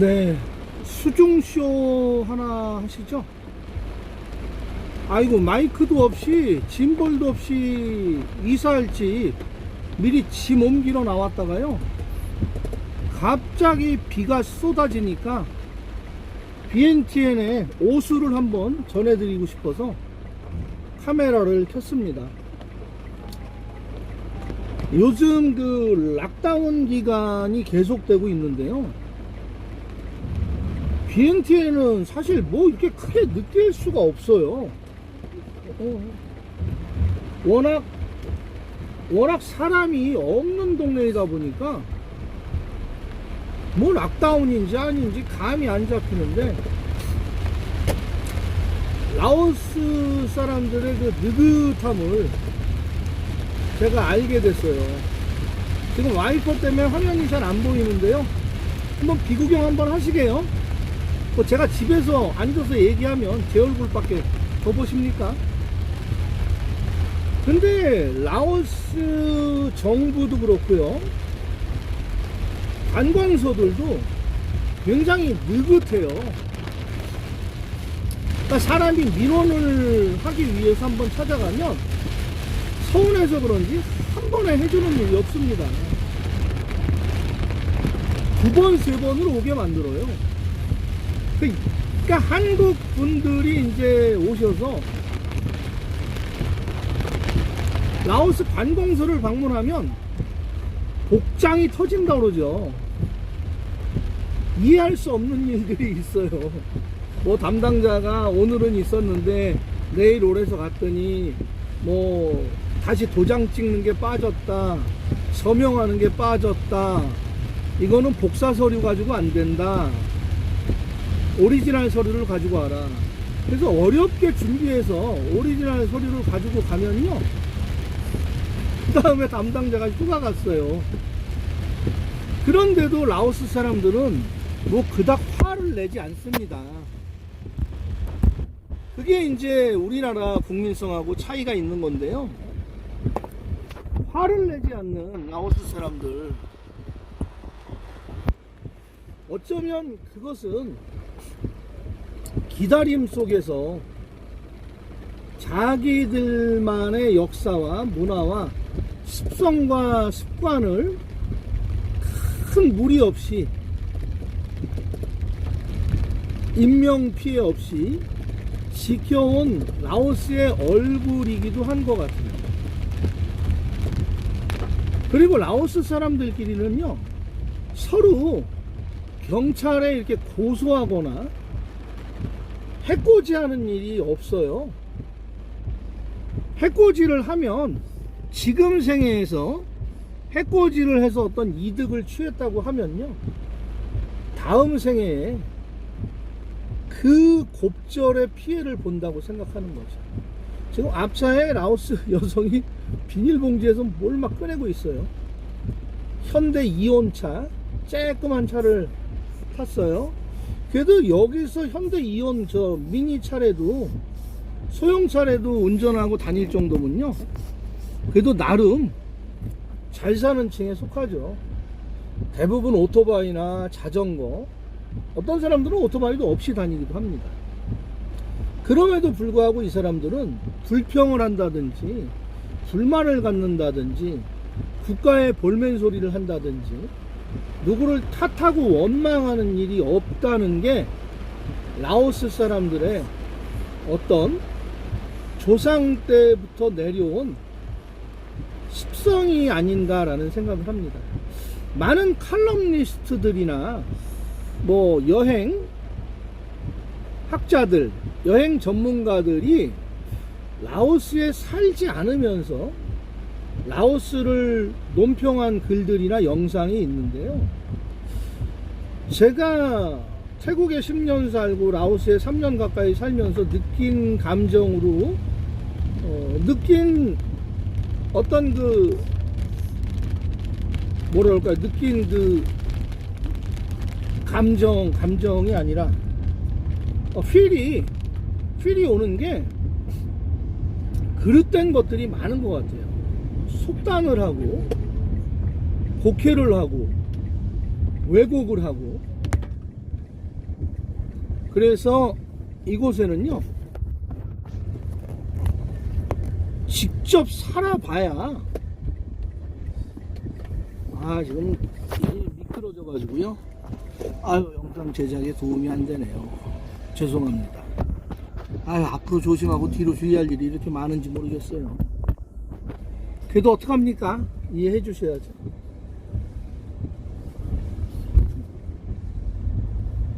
네, 수중쇼 하나 하시죠? 아이고, 마이크도 없이, 짐벌도 없이 이사할지 미리 짐 옮기러 나왔다가요. 갑자기 비가 쏟아지니까 BNTN에 오수를 한번 전해드리고 싶어서 카메라를 켰습니다. 요즘 그 락다운 기간이 계속되고 있는데요. BNT에는 사실 뭐 이렇게 크게 느낄 수가 없어요. 어. 워낙, 워낙 사람이 없는 동네이다 보니까 뭐 락다운인지 아닌지 감이 안 잡히는데 라오스 사람들의 그 느긋함을 제가 알게 됐어요. 지금 와이퍼 때문에 화면이 잘 안 보이는데요. 한번 비구경 한번 하시게요. 뭐 제가 집에서 앉아서 얘기하면 제 얼굴밖에 더 보십니까? 근데 라오스 정부도 그렇고요. 관광서들도 굉장히 느긋해요. 그러니까 사람이 민원을 하기 위해서 한번 찾아가면 서운해서 그런지 한 번에 해주는 일이 없습니다. 두 번, 세 번을 오게 만들어요. 그러니까 한국 분들이 이제 오셔서 라오스 관공서를 방문하면 복장이 터진다 그러죠. 이해할 수 없는 일들이 있어요. 뭐 담당자가 오늘은 있었는데 내일 오래서 갔더니 뭐 다시 도장 찍는 게 빠졌다. 서명하는 게 빠졌다. 이거는 복사 서류 가지고 안 된다. 오리지널 서류를 가지고 와라. 그래서 어렵게 준비해서 오리지널 서류를 가지고 가면요. 그 다음에 담당자가 휴가 갔어요. 그런데도 라오스 사람들은 뭐 그닥 화를 내지 않습니다. 그게 이제 우리나라 국민성하고 차이가 있는 건데요. 화를 내지 않는 라오스 사람들. 어쩌면 그것은 기다림 속에서 자기들만의 역사와 문화와 습성과 습관을 큰 무리 없이 인명 피해 없이 지켜온 라오스의 얼굴이기도 한 것 같습니다. 그리고 라오스 사람들끼리는요 서로 경찰에 이렇게 고소하거나 해코지하는 일이 없어요. 해코지를 하면 지금 생애에서 해코지를 해서 어떤 이득을 취했다고 하면요. 다음 생애에 그 곱절의 피해를 본다고 생각하는 거죠. 지금 앞차에 라오스 여성이 비닐봉지에서 뭘 막 꺼내고 있어요. 현대 이온차, 쬐끄만 차를 탔어요. 그래도 여기서 현대 이온 저 미니 차례도 소형 차례도 운전하고 다닐 정도면요. 그래도 나름 잘 사는 층에 속하죠. 대부분 오토바이나 자전거, 어떤 사람들은 오토바이도 없이 다니기도 합니다. 그럼에도 불구하고 이 사람들은 불평을 한다든지, 불만을 갖는다든지, 국가의 볼멘 소리를 한다든지, 누구를 탓하고 원망하는 일이 없다는 게 라오스 사람들의 어떤 조상 때부터 내려온 습성이 아닌가라는 생각을 합니다. 많은 칼럼니스트들이나 뭐 여행 학자들, 여행 전문가들이 라오스에 살지 않으면서 라오스를 논평한 글들이나 영상이 있는데요. 제가 태국에 10년 살고 라오스에 3년 가까이 살면서 느낀 감정으로 어, 느낀 어떤 그 뭐랄까 느낀 그 감정 감정이 아니라 어, 필이 필이 오는 게 그릇된 것들이 많은 것 같아요. 속단을 하고 곡해를 하고 왜곡을 하고. 그래서 이곳에는요 직접 살아봐야 아 지금 미끄러져 가지고요. 아유 영상 제작에 도움이 안 되네요. 죄송합니다. 아유 앞으로 조심하고 뒤로 주의할 일이 이렇게 많은지 모르겠어요 그래도 어떡합니까 이해해 주셔야죠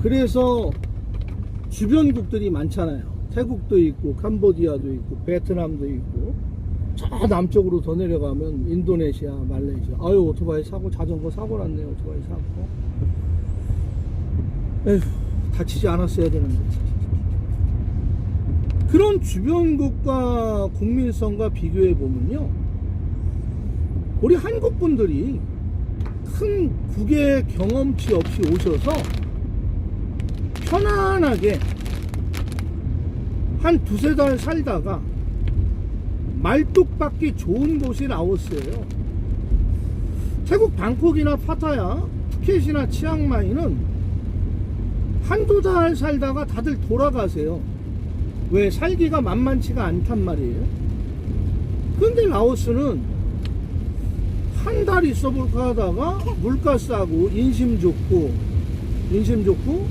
그래서 주변국들이 많잖아요. 태국도 있고, 캄보디아도 있고, 베트남도 있고, 저 남쪽으로 더 내려가면 인도네시아, 말레이시아. 아유, 오토바이 사고, 자전거 사고 났네요. 오토바이 사고. 에휴, 다치지 않았어야 되는데. 그런 주변국가 국민성과 비교해 보면요. 우리 한국 분들이 큰 국외 경험치 없이 오셔서 편안하게 한 두세 달 살다가 말뚝박기 좋은 곳이 라오스예요. 태국 방콕이나 파타야, 푸켓이나 치앙마이는 한두 달 살다가 다들 돌아가세요. 왜 살기가 만만치가 않단 말이에요. 근데 라오스는 한 달 있어 볼까 하다가 물가 싸고 인심 좋고 인심 좋고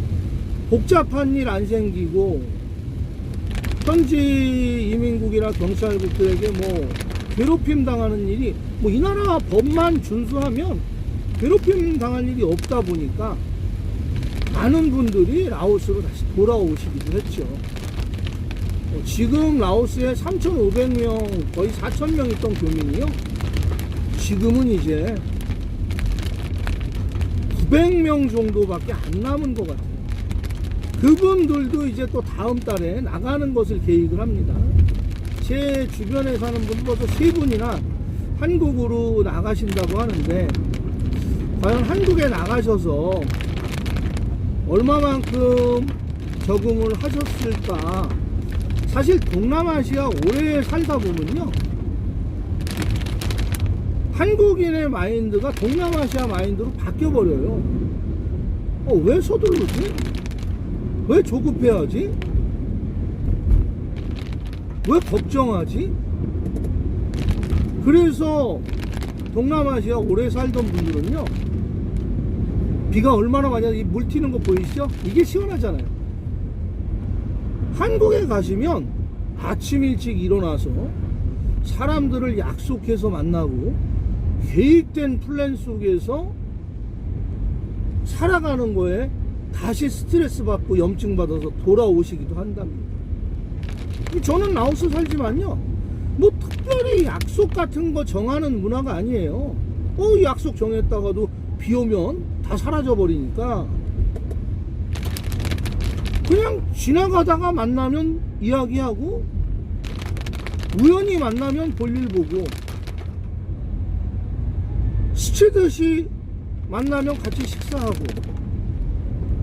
복잡한 일 안 생기고 현지 이민국이나 경찰국들에게 뭐 괴롭힘 당하는 일이 뭐 이 나라 법만 준수하면 괴롭힘 당할 일이 없다 보니까 많은 분들이 라오스로 다시 돌아오시기도 했죠. 어, 지금 라오스에 3,500명 거의 4,000명 있던 교민이요. 지금은 이제 900명 정도밖에 안 남은 것 같아요. 그분들도 이제 또 다음 달에 나가는 것을 계획을 합니다. 제 주변에 사는 분 벌써 세 분이나 한국으로 나가신다고 하는데 과연 한국에 나가셔서 얼마만큼 적응을 하셨을까? 사실 동남아시아 오래 살다 보면요. 한국인의 마인드가 동남아시아 마인드로 바뀌어버려요. 어, 왜 서두르지? 왜 조급해하지? 왜 걱정하지? 그래서 동남아시아 오래 살던 분들은요 비가 얼마나 많이 와서 이물 튀는 거 보이시죠? 이게 시원하잖아요 한국에 가시면 아침 일찍 일어나서 사람들을 약속해서 만나고 계획된 플랜 속에서 살아가는 거에 다시 스트레스 받고 염증 받아서 돌아오시기도 한답니다. 저는 라오스 살지만요. 뭐 특별히 약속 같은 거 정하는 문화가 아니에요. 어, 약속 정했다가도 비 오면 다 사라져 버리니까 그냥 지나가다가 만나면 이야기하고 우연히 만나면 볼일 보고 스치듯이 만나면 같이 식사하고.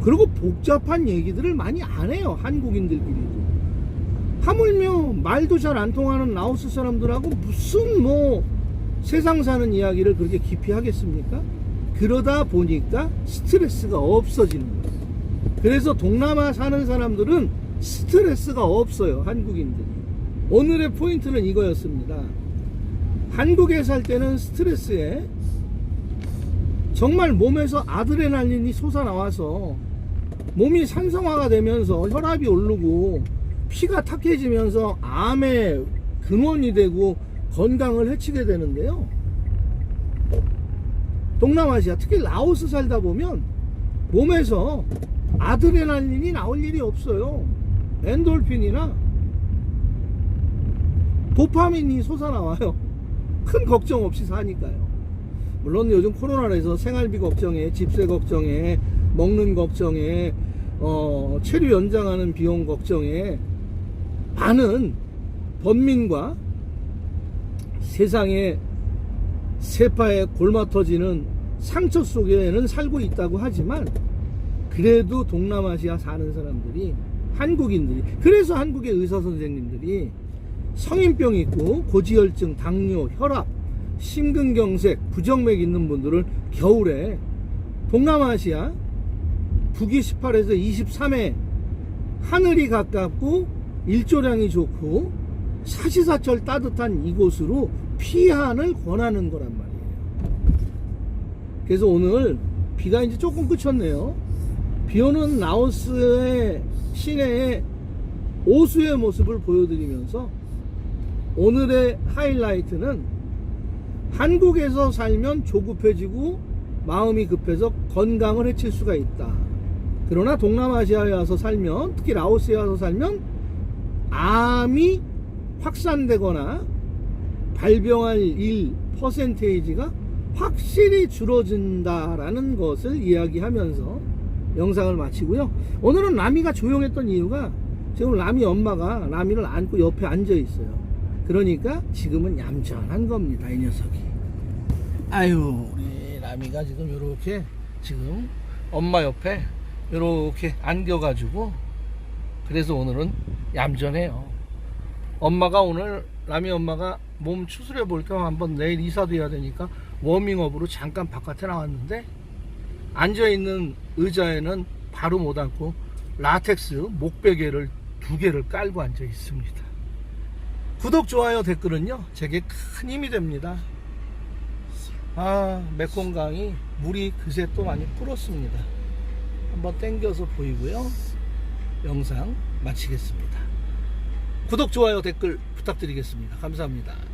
그리고 복잡한 얘기들을 많이 안 해요 한국인들끼리도. 하물며 말도 잘 안 통하는 라오스 사람들하고 무슨 뭐 세상 사는 이야기를 그렇게 깊이 하겠습니까? 그러다 보니까 스트레스가 없어지는 거예요. 그래서 동남아 사는 사람들은 스트레스가 없어요 한국인들이. 오늘의 포인트는 이거였습니다. 한국에 살 때는 스트레스에 정말 몸에서 아드레날린이 솟아나와서 몸이 산성화가 되면서 혈압이 오르고 피가 탁해지면서 암의 근원이 되고 건강을 해치게 되는데요. 동남아시아, 특히 라오스 살다 보면 몸에서 아드레날린이 나올 일이 없어요. 엔돌핀이나 도파민이 솟아나와요. 큰 걱정 없이 사니까요. 물론 요즘 코로나로 해서 생활비 걱정에 집세 걱정에 먹는 걱정에 어, 체류 연장하는 비용 걱정에 많은 번민과 세상에 세파에 골마 터지는 상처 속에는 살고 있다고 하지만 그래도 동남아시아 사는 사람들이 한국인들이 그래서 한국의 의사 선생님들이 성인병 있고 고지혈증, 당뇨, 혈압, 심근경색, 부정맥 있는 분들을 겨울에 동남아시아 북위 18에서 23회 하늘이 가깝고 일조량이 좋고 사시사철 따뜻한 이곳으로 피한을 권하는 거란 말이에요. 그래서 오늘 비가 이제 조금 그쳤네요. 비 오는 라오스의 시내의 오수의 모습을 보여드리면서 오늘의 하이라이트는 한국에서 살면 조급해지고 마음이 급해서 건강을 해칠 수가 있다. 그러나 동남아시아에 와서 살면 특히 라오스에 와서 살면 암이 확산되거나 발병할 일 퍼센테이지가 확실히 줄어든다라는 것을 이야기하면서 영상을 마치고요. 오늘은 라미가 조용했던 이유가 지금 라미 엄마가 라미를 안고 옆에 앉아 있어요. 그러니까 지금은 얌전한 겁니다, 이 녀석이. 아유, 우리 라미가 지금 이렇게 지금 엄마 옆에 이렇게 안겨가지고 그래서 오늘은 얌전해요. 엄마가 오늘 라미 엄마가 몸 추스려 볼 겸 한번 내일 이사도 해야 되니까 워밍업으로 잠깐 바깥에 나왔는데 앉아 있는 의자에는 바로 못 앉고 라텍스 목베개를 두 개를 깔고 앉아 있습니다. 구독, 좋아요, 댓글은요 제게 큰 힘이 됩니다. 아 메콩강이 물이 그새 또 많이 불었습니다. 한번 땡겨서 보이고요. 영상 마치겠습니다. 구독, 좋아요, 댓글 부탁드리겠습니다. 감사합니다.